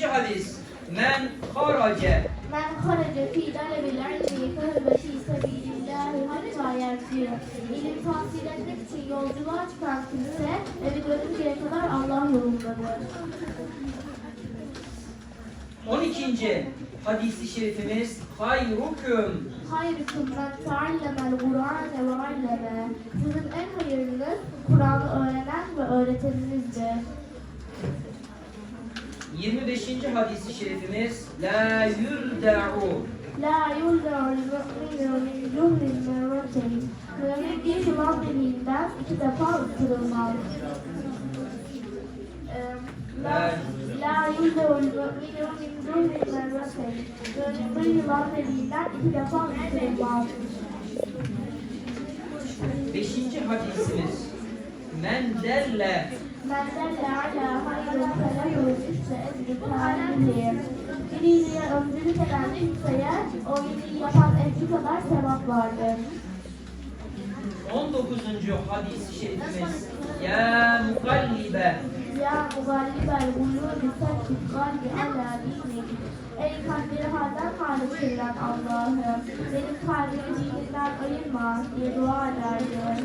12. hadis. Men harace Men haraca fi talebil ilmi fehve fi sebilillahi hatta yerciye. İlim tahsil etmek için yolculuğa çıkan kimse evi dönünceye kadar Allah yolundadır. 12. hadisi şerifimiz hayrukum Hayrukum men teallemel Kur'ane ve alleme. Sizin en hayırlınız Kur'an'ı öğrenen ve öğreteninizdir. 25. hadisi şerifimiz La yulda'u La min zuhrin merrateyn. Mümin bir yılan deliğinden iki defa ısırılmaz. Eee, La, la min zuhrin merrateyn. Mümin bir yılan deliğinden iki defa ısırılmaz. 5. hadisimiz Men delle Men delle ala hayrin felehu işte ezri kâlihim. Bir iyiliğe öncülük eden kimseye o iyiliği yapan ezri kadar sevap vardır. 19. hadisi şerifimiz Ya mukallibe Ya mugallibel gulûbi sebbit kalbi ala dinik. Ey kalpleri halden hale çeviren Allah'ım, benim kalbimi dininden ayırma diye dua ederdi.